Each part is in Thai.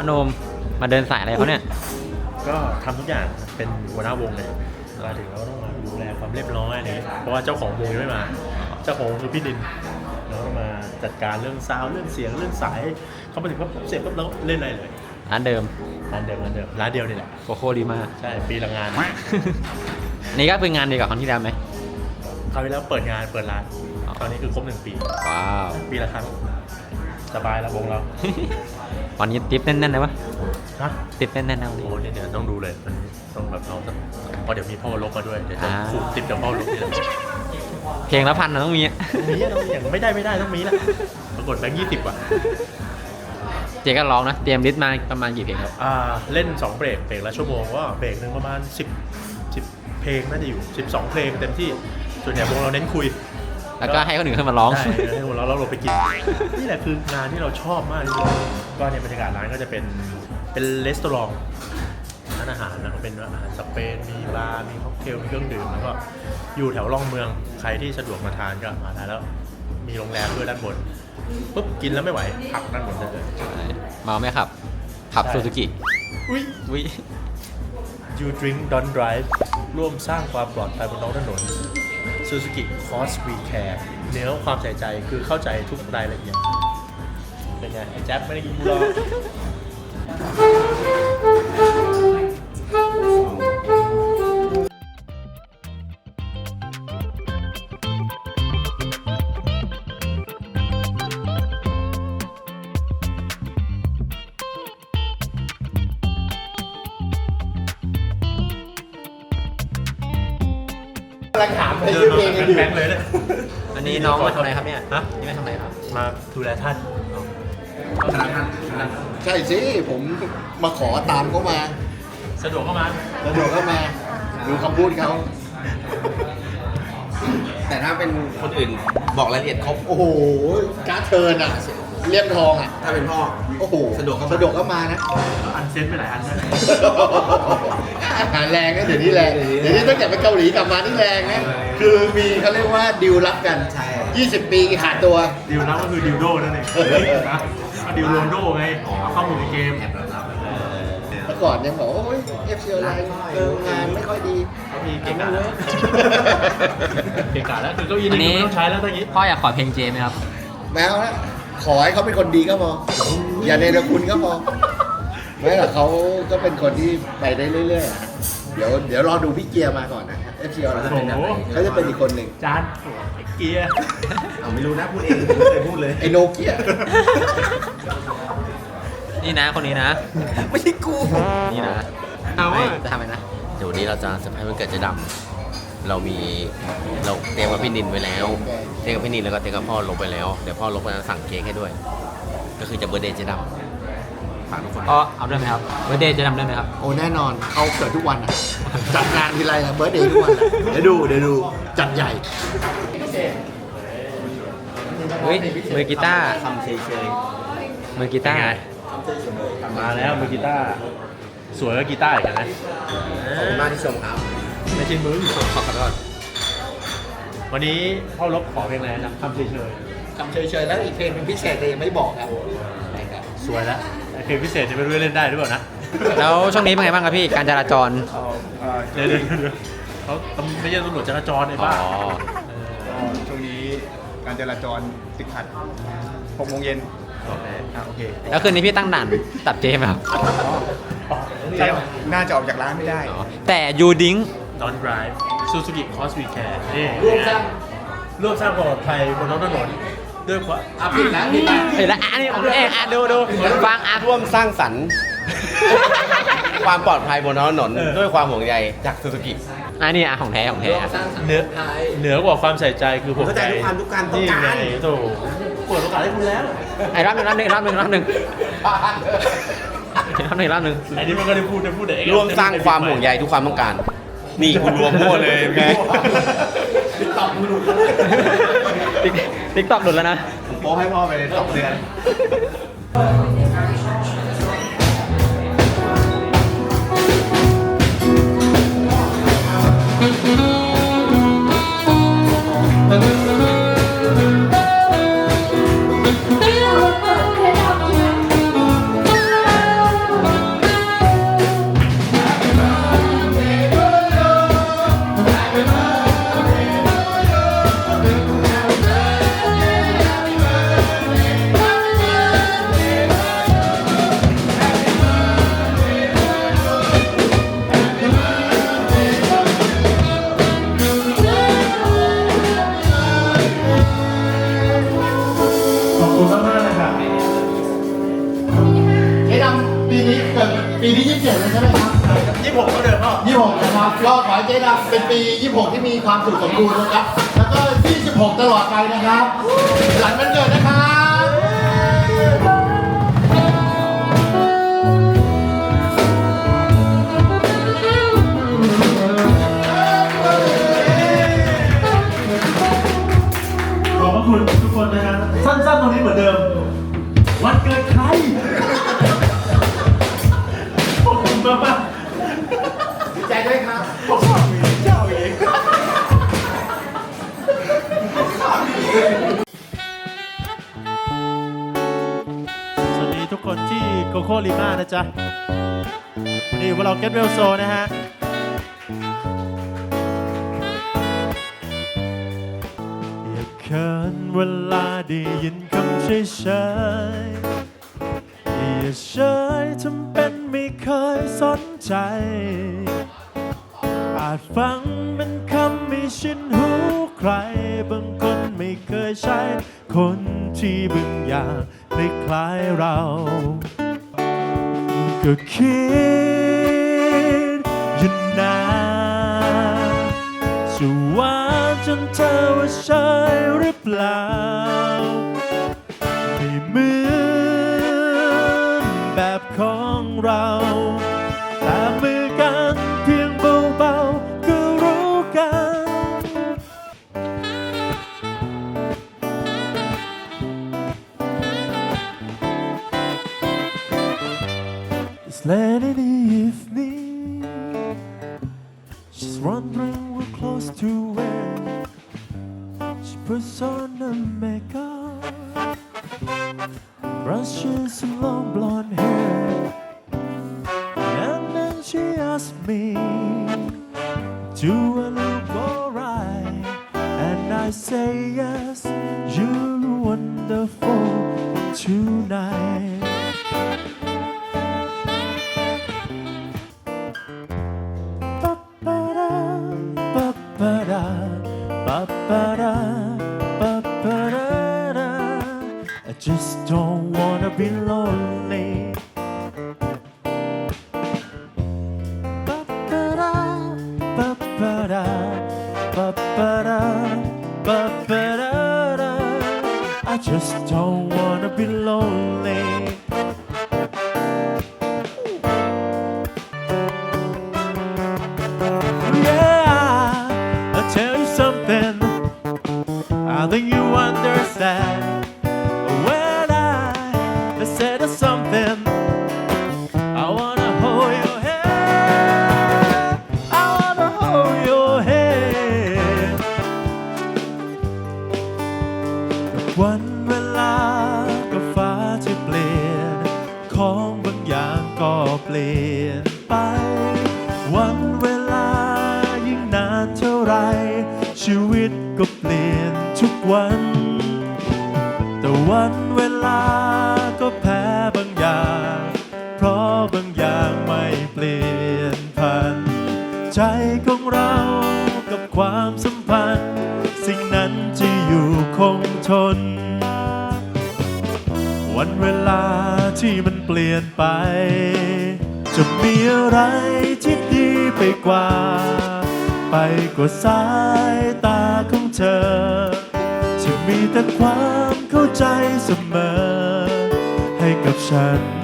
พนมมาเดินสายอะไรเขาเนี่ย ก็ทำทุกอย่างเป็นหัวหน้าวงเลยมาถึงเราก็ต้องมาดูแลความเรียบร้อยอะไรเงี้ยเพราะว่าเจ้าของวงยังไม่มา เจ้าของวงคือพี่ดินเราต้องมาจัดการเรื่องซาวด์เรื่องเสียงเรื่องสาย เขามาถึงก็เสร็จปุ๊บเราเล่นอะไรเลยร้านเดิมร้านเดิมร้านเดิมร้านเดียวนี่แหละโคโค่ดีมากใช่ปีละงาน นี่ก็เป็นงานเดียวกับครั้งที่แล้วไหม คราวที่แล้วเปิดงานเปิดร้านอ๋อตอนนี้คือครบหนึ่งปี ว้าว ปีละครั้งสบายแล้ววงเรา วันนี้ติปแน่นๆเลยวะฮะติปแน่นๆนะวันโอ้นี้โหเนี่ยเดี๋ยวต้องดูเลยมันต้องแบบเราต้องเพราะเดี๋ยวมีพ่อลบมาด้วยเดี๋ยวจะอ่า ขูดติดกับพ่อลบนี่แหละเพลงละพันนะต้องมีอะมีอะต้องมีอย่างไม่ได้ไม่ได้ต้องมีละปรากฏแบงค์ยี่สิบอะเจ๊ก็ร้องนะ เตรียมลิสต์มาประมาณกี่เพลงครับ อ่าเล่น 2 เบรกเบรกละชั่วโมงก็เบรกหนึ่งประมาณ 10 10 เพลงน่าจะอยู่ 12 เพลงเต็มที่ส่วนใหญ่วงเราเน้นคุย แล้วก็ให้คนอื่นขึ้นมาร้อง ใช่ให้วงเราเราลงไปกิน นี่แหละคืองานที่เราชอบมากที่สุด ก็ในยบรรยากาศร้านก็จะเป็นเป็นรีสตอรองร้านอาหารนะก็เป็นอาหารสเปนมีบาร์มีค็อกเทลมีเครื่องดื่มแล้วก็อยู่แถวร่องเมืองใครที่สะดวกมาทานก็มาได้แล้วมีโรงแรมด้วยด้านบนปุ๊บกินแล้วไม่ไหวพักด้านบนได้เลยเมาไหมครับขับใช่ซูซูกิอุ้ยวิ You drink don't drive ร่วมสร้างความปลอดภัยบนท้องถนน Suzuki Cause We Care เนื้อความใส่ใจคือเข้าใจทุกรายละเอียด เป็นไงไอ้แจ๊บไม่ได้กินกูหรอกกำลังถามเดิชื่นอเพลงกันอยู่งค์เลยเนี่ยอันนี้น้องมาทำอะไรครับเนี่ยฮะนี่มาทำอะไรครับ มาดูแลท่าน ใช่สิผมมาขอตามเขามาสะดวกเข้ามาแล้วเดี๋ยวก็มาดูคำพูดเขาแต่ถ้าเป็นคนอื่นบอกรายละเอียดครบ โอ้โห การ์ดเทิร์นอะเลี่ยมทองอะ ถ้าเป็นพ่อ โอ้โห สะดวกเข้ามาสะดวกก็มานะ อันเซ็นไปหลายอันด้วยอาหารแรงนะเดี๋ยวนี้แรง เดี๋ยวนี้ตั้งแต่ไปเกาหลีกลับมานี่แรงนะ คือมีเขาเรียกว่าดิวรับกัน ใช่ 20 ปีขาดตัว ดิวนั้นก็คือดิวโดนั่นเองนะเอาดิวโรนโดไงเอาเข้ามาในเกมแอบรับเมื่อก่อนยังบอกว่าโอ้ยเอฟซีไลน์เอองานไม่ค่อยดีเขามีเก่งกาจแล้วเก่งกาจแล้วคือเก้าอี้อันนี้นี่ไม่ต้องใช้แล้วตอนนี้พ่ออยากขอเพลงเจไหมครับแม้ว่าขอให้เขาเป็นคนดีก็พออย่าเนรคุณก็พอไม่หรอกเขาก็เป็นคนที่ไปได้เรื่อยๆอะเดี๋ยวเดี๋ยวรอดูพี่เกียร์มาก่อนนะ FC ออนไลโอ้น์โหเขาจะเป็นอีกคนหนึ่งจานเกียร์เอาไม่รู้นะพูดเองไม่เคยพูดเลยไอโนเกียนี่นะคนนี้นะ ไม่ใช่กู นี่นะเอาว่าจะทำอะไรนะเดี๋ยววันนี้เราจะเซอร์ไพรส์วันเกิดเจะดำเรามีเราเตรียมกับพี่นินไว้แล้ว เตรียมกับพี่นินแล้วก็เตรียมกับพ่อลบไปแล้ว เดี๋ยวพ่อลบจะสั่งเค้กให้ด้วย ก็คือจะเบอร์เดย์เจะดำ ฝากทุกคนพ่อเอาด้วยไหมครับเบอร์เดย์จะทำด้วยไหมครับ โอ้แน่นอนเขาเกิดทุกวันอะจัดงานทีไรอะเบิร์ดเดย์ทุกวันอะเดี๋ยวดูเดี๋ยวดูจัดใหญ่ เฮ้ยมือกีตาร์ทำเฉยมือกีตาร์มาแล้วมือกีตาร์สวยก็กีตาร์อีกนะๆขอบคุณมากที่ชมครับ ไม่ใช่มือขอขอโทษวันนี้พ่อลบขอเพลงอะไรนะทำเฉยทำเฉยๆแล้วอีกเพลงเป็นพิเศษแต่ยังไม่บอกครับ ๆสวยแล้วไอ้ เพลงพิเศษจะไม่รู้เล่นได้หรือเปล่านะแล้วช่วงนี้เป็นไงบ้างครับพี่การจราจรเดี๋ยวเดี๋ยวเดี๋ยวเขาไม่ใช่ตำรวจจราจรไอ้อ๋บ้าอก็ช่วงนี้การจราจรติดขัด6โมงเย็นอะโอเคแล้วคืนนี้พี่ตั้งด่านตัดเจไหมครับใช่น่าจะออกจากร้านไม่ได้ อ๋อแต่ยูดิงดอนไดรฟ์ซูซูกิคอสวีแคร์นี่ร่วมสร้างร่วมสร้างความปลอดภัยบนท้องถนน ด้วยความอะผิดนะผิดนะเห็นแล้วอันนี้ของตัวเองอะดูดูฟังอะร่วมสร้างสรรค์ ความปลอดภัยบนท้องถนนด้วยความห่วงใยจากซูซูกิอันนี้อะของแท้ของแท้อะเหนือเหนือกว่าความใส่ใจคือผมเข้าใจทุกความทุกการต้องนี่การไงโถเปิดโอกาสให้คุณแล้วไอ้รอบหนึ่งรอบหนึ่งรอบหนึ่งรอบหนึ่งรอบหนึ่งรอบหนึ่งไอ้นี่มันก็ได้พูดได้พูดแต่เองร่วมสร้างความห่วงใยทุกความต้องการ นี่คุณรวมมั่วเลยไงติ๊ก ติ๊กต็อกหลุดแล้วนะ ผมโป้ให้พ่อไปเลยสองเดือน ความสุขสมบูรณ์นะครับ แล้วก็ยี่สิบหกตลอดไปนะครับ หลังวันเกิดนะครับขอบพระคุณทุกคนนะฮะสั้นๆตรงนี้เหมือนเดิม วันเกิด สวัสดีทุกคนที่โกโกลีมานะจ๊ะนนี้พวกเราเก็ตเวลโซนะฮะอย่าเขินเวลาได้ยินคำเฉยเฉยอย่าเฉยทำเป็นไม่เคยสนใจ อาจฟังเป็นคำไม่ชินหูใครบางคน ไม่เคยใช้ คนที่บางอย่างไม่คล้ายเรา ก็คิดอยู่นานจะว่าจนเธอว่าใช่หรือเปล่าไม่เหมือนแบบของเรา me to a little ride, and I say yes, You're wonderful tonight. Ba ba da, ba ba da, ba ba da, ba ba da da. Just don't wanna be lonely. I just don't wanna be lonely. ลี่ยนไป วันเวลายิ่งนานเท่าไร ชีวิตก็เปลี่ยนทุกวัน แต่วันเวลาก็แพ้บางอย่าง เพราะบางอย่างไม่เปลี่ยนพัน ใจของเรากับความสัมพันธ์ สิ่งนั้นจะอยู่คงทน วันเวลาที่มันเปลี่ยนไป จะมีอะไรที่ดีไปกว่า ไปกว่าสายตาของเธอจะมีแต่ความเข้าใจเสมอ ให้กับฉัน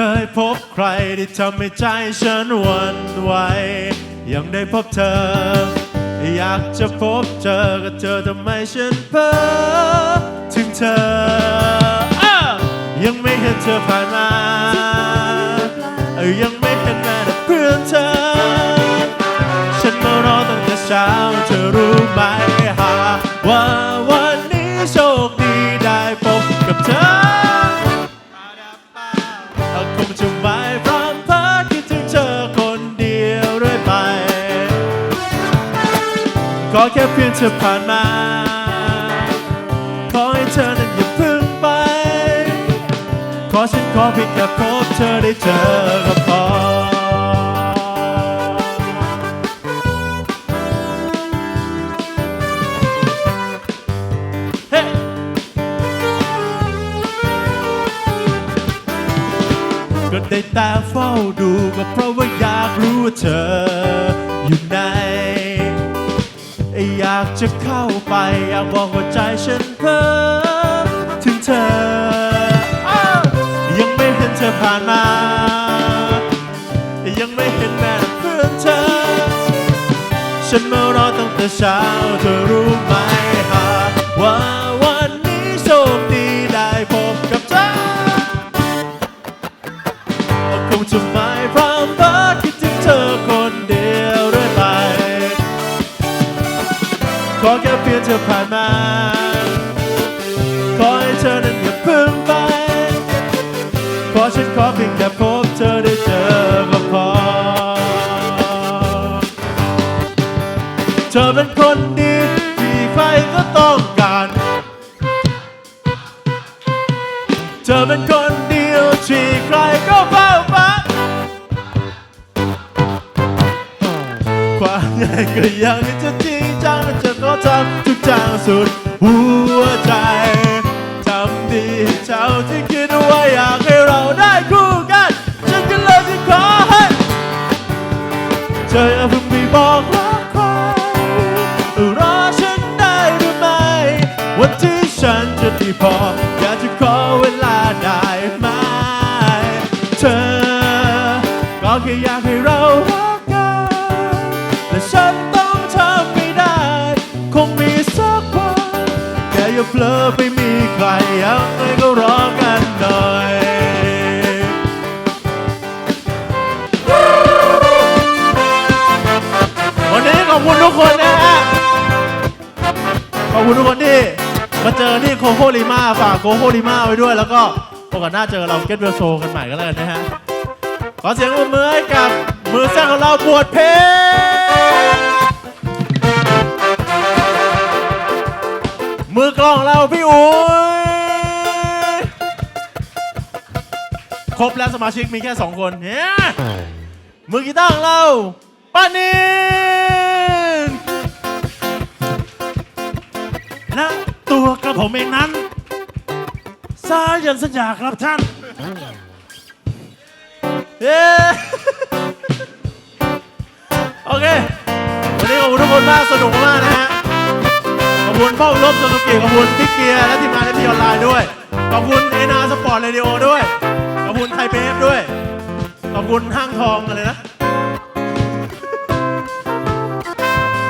เคยพบใครที่ทำให้ใจฉันวันไหวยังได้พบเธอ อยากจะพบเจอกับเธอทำไมฉันเพ้อถึงเธออยังไม่เห็นเธอผ่านมายยังไม่เห็นแม้แต่เพื่อนเธอ ฉันมารอตั้งแต่เช้าเธอรู้ไหมหาว่าวันนี้โชคดีได้พบกับเธอ อแค่เพียงเธอผ่านมา ขอให้เธอนั้นอย่าเพึ่งไปราะฉันขอเพียงแค่พบเธอได้เจอก็พอเฮ้ก็ได้แต่เฝ้าดูก็เพราะว่าอยากรู้ว่าเธออยู่ไหน อยากจะเข้าไป อยากบอกว่าใจฉันเพ้อถึงเธอ ยังไม่เห็นเธอผ่านมา ยังไม่เห็นแม้เพื่อนเธอ ฉันมารอตั้งแต่เช้าเธอรู้ไหมหากว่า ธอผ่านมาขอให้เธอนั้นอย่าเพิ่งไปขอฉันขอเพียงแค่พบ เธออย่าเพิ่งไปบอกรักใครรอฉันได้หรือไม่วันที่ฉันจะดีพอ อยากจะขอเวลาได้ไหม เธอ ก็แค่อยากให้เรารักกันและฉันต้องทำไม่ได้ คงมีสักวันแค่อย่าเผลอไปมีใครยังไงก็รอกันหน่ อบคุณทุกคนนะฮะ ขอบคุณทุกคนที่ มาเจอที่โคโคลิมาฝากโคโคลิมาไว้ด้วย แล้วก็โอกาสหน้าเจอเราเก็ตเวลโชกันใหม่ก็แล้วกันนะฮะ ขอเสียงปรบมือให้กับมือแซกของเราบวชเพลงมือกลองเราพี่อุ๋ยครบแล้วสมาชิกมีแค่สองคนเนี่ยมือกีตาร์ของเราป้านิน และตัวกระผมเองนั้นสายันสัญญาครับท่านเย้โอเค วันนี้ขอบคุณทุกคนมากสนุกมากนะฮะ ขอบคุณพ่อรบสนุกิขอบคุณพี่เกียร์และทีมงานทีออนไลน์ด้วย ขอบคุณเอนาสปอร์ตเรดิโอด้วย ขอบคุณไทยเบฟด้วย ขอบคุณห้างทองอะไรนะ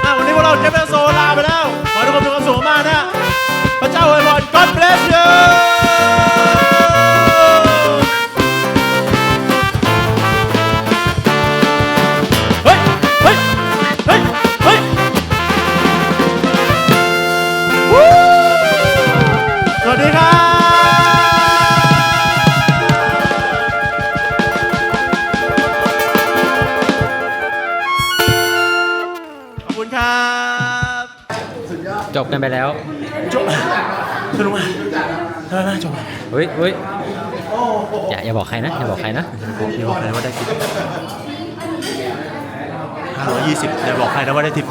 อะวันนี้พวกเราเจฟเฟอร์โซลาไปแล้ว ทุกคนมีความสุขมากนะ พระเจ้าอวยพร God bless you ฮ้ยเฮ้ยอย่าอย่าบอกใครนะอย่าบอกใครนะอย่าบอกใครนะว่าได้ทิปห้าร้อยยี่สิบอย่าบอกใครนะว่าได้ทิป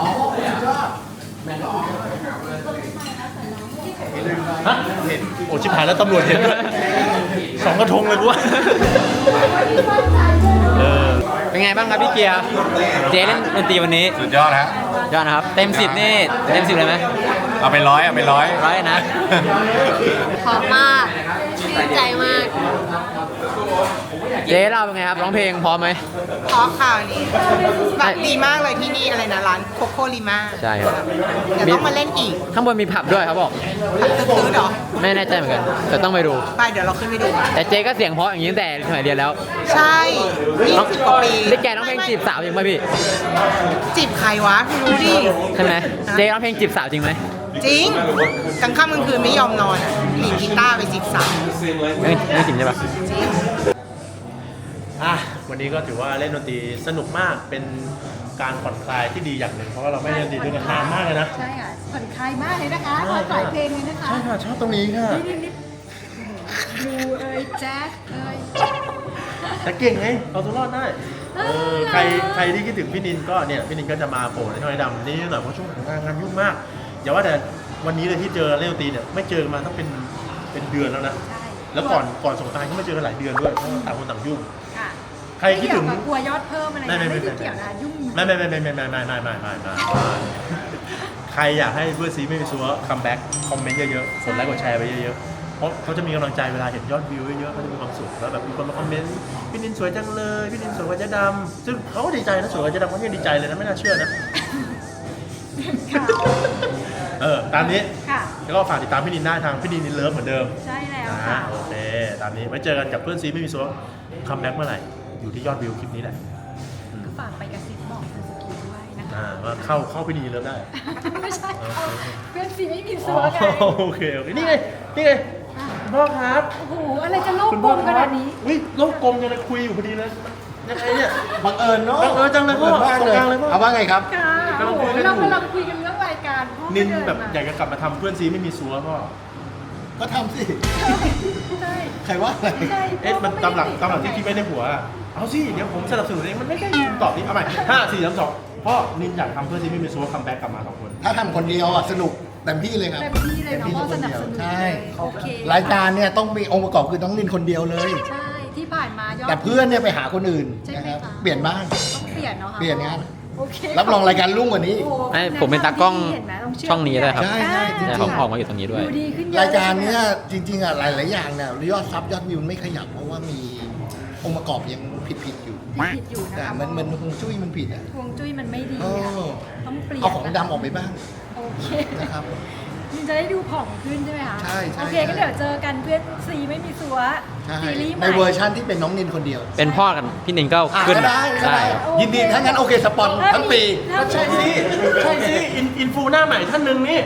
ฮะเห็นโอ้ชิบหายแล้วตำรวจเห็นด้วยสองกระทงเลยกูว่าเออเป็นไงบ้างครับพี่เกียร์เจเล่นดนตรีวันนี้สุดยอดแล้วยอดนะครับ เต็มสิบนี่เต็มสิบเลยไหมเอาไปร้อยเอาไปร้อยร้อยนะพร้อมมาก ชื่นใจมาก เจ๊เราเป็นไงครับ ร้องเพลงพร้อมไหมเพราะข่าวนี้แบบดีมากเลยที่นี่อะไรนะร้านโคโค่ลิมาใช่ครับ เดี๋ยวต้องมาเล่นอีกข้างบนมีผับด้วยเขาบอกผัดตื้อๆเหรอไม่แน่ใจเหมือนกัน แต่ต้องไปดู ไปเดี๋ยวเราขึ้นไปดู แต่เจ๊ก็เสียงเพราะอย่างนี้ตั้งแต่สมัยเรียนแล้วใช่ยี่สิบกว่าปีได้แกร้องเพลงจีบสาวจริงไหมพี่ จีบใครวะไม่รู้ดิ ใช่ไหม เจ๊ร้องเพลงจีบสาวจริงไหม จริงกลางค่ำกลางคืนไม่ยอมนอนอะหลีดกีตาร์ไปจีบสาวไม่ไม่จริงใช่ปะอะวันนี้ก็ถือว่าเล่นดนตรีสนุกมากเป็นการผ่อนคลายที่ดีอย่างหนึ่งเพราะว่าเราไม่ได้ดนตรีด้วยกันนานมากเลยนะใช่ค่ะผ่อนคลายมากเลยนะคะตอนปล่อยเพลงเลยนะคะใช่ค่ะชอบตรงนี้ค่ะนี่นี่ดูเอ้ยแจ๊คเอ้ยแต่เก่งไงเอาตัวรอดได้เออใครใครที่คิดถึงพี่นินก็เนี่ยพี่นินก็จะมาโผล่ในช่องไอ้ดำนี่หน่อยเพราะช่วงหลังงานงานยุ่งมาก อย่าว่าแต่วันนี้เลยที่เจอเล่นดนตรีเนี่ยไม่เจอมาต้องเป็นเป็นเดือนแล้วนะใช่แล้วก่อนก่อนสงกรารก็ไม่เจอกันหลายเดือนด้วยเพราะว่าต่างคนต่างยุ่ง ค่ะใครคิดถึง ไม่เยวกับกลัวยอดเพิ่มอะไรไม่นะไม่ไม่ไม่ ได้เกี่ยวนะยุ่งไม่ไม่ไม่ไม่ไม่ไม่ไม่ไม่ไม่ไม่ไม่ใครอยากให้เพื่อนซีไม่มีซัวคัมแบ็กคอมเมนต์เยอะๆกดไลค์กดแชร์ไปเยอะๆเพราะเขาจะมีกำลังใจเวลาเห็นยอดวิวเยอะๆเขาจะมีความสุขแล้วแบบมีคนมาคอมเมนต์พี่นินสวยจังเลยพี่นินสวยกว่าเจ๊ดำซึ่งเขาก็ดีใจนะสวยกว่าเจ๊ดำเขายังดีใจเลยนะไม่น่าเชื่อนะ ค่ะ เออตามนี้ค่ะ แล้วก็ฝากติดตามพี่นินได้ทางพี่นินนินเลิฟเหมือนเดิมใช่แล้วนะค่ะ โอเคตามนี้ไว้เจอกันกับเพื่อนซีไม่มีซัวคัมแบ็กเมื่อไหร่อยู่ที่ยอดวิวคลิปนี้แหละอืมฝากไปกระซิบบอกคุณสกีด้วยนะคะ อ่าว่าเข้าเข้าพี่นินนินเลิฟได้ ไม่ใช่เอาเพื่อนสีไม่มีอ๋สัอวไงโอเคโอเคนี่ไงนี่ไงคุณพ่อครับโอ้โห อะไรจะโลกคุณกลพ่อมคขรันาบดนี้อุ้ยโลกกลมยังเลยคุยอยู่พอดีเลยยังไงเนี่ย บังเอิญเนาะบังเอิญจังเลยพ่อบังเอิญมากเลยตรงกลางเลยพ่อ เอาว่าไงครับ ค่ะกำลั โอ้งโหคุยกันอยู่เรากำลังคุยกันเรื่องรายการพ่อนินก็เดิแบบมาอยากจะกลับมาทำเพื่อนซีไม่มีซัวพ่อก็ทำสิ ใช่ใครว่าอะไร ใช่เอ๊ะมันตามหลักตามหลักที่คิดไว้ในหัวอะเอาสิ เดี๋ยวผมสนับสนุนเอง มันไม่ใช่คุณตอบนี้เอาใหม่ห้าสี่สามสองพ่อนินอยากทำเพื่อนซีไม่มีซัวคัมแบ็กกลับมาสองคน ถ้าทำคนเดียวอะสนุกเต็มที่เลยครับ เต็มที่เลยเนาะพ่อสนับสนุนใช่โอเครายการเนี่ยต้องมีองค์ประกอบคือต้องนินคนเดียวเลย ใช่ที่ผ่านมายอด แต่เพื่อนเนี่ยไปหาคนอื่นใช่ไหมนะครับคะ เปลี่ยนบ้าง ต้องเปลี่ยนเนาะค่ะเปลี่ยนงาน โอเครับรองรายการรุ่งกว่านี้โอ้โหไอ้ผมเป็นตากล้องเห็นไหมต้เชื่ช่องนี้ด้วยครับ ใช่ใช่จริงๆ เนี่ยผมออกมาอยู่ตรงนี้ด้วย ดูดีขึ้นเยอะรายการลเนี้ยใช่ไหมจริง ๆอะหลาย ๆ อย่างเนี่ยยอดซับยอดวิวไม่ขยับเพราะว่ามีองค์ประกอบยังผิด ๆ อยู่ผิดอยู่นะแต่คะมันมันคงจุ้ยมันผิดอะ ฮวงจุ้ยมันไม่ดีเออะอต้องเปลี่ยนเอาของดำออกไปบ้างโอเค นะครับ มันจะได้ดูผ่องขึ้นใช่ไหมคะใช่ใช่โอเคก็เดี๋ยวเจอกันเพื่อนซีไม่มีสัวใช่ซีรีส์ใหในม่ เวอร์ชันที่เป็นน้องนินคนเดียวเป็นพ่อกันพี่นินก็อะขึ้นก็ได้ก็ได้ครับยินดีถ้างั้นโอเคสปอนทั้งปีใช่ใช่สิ ใช่สิ อินอินฟูหน้าใหม่ท่านหนึ่งนี่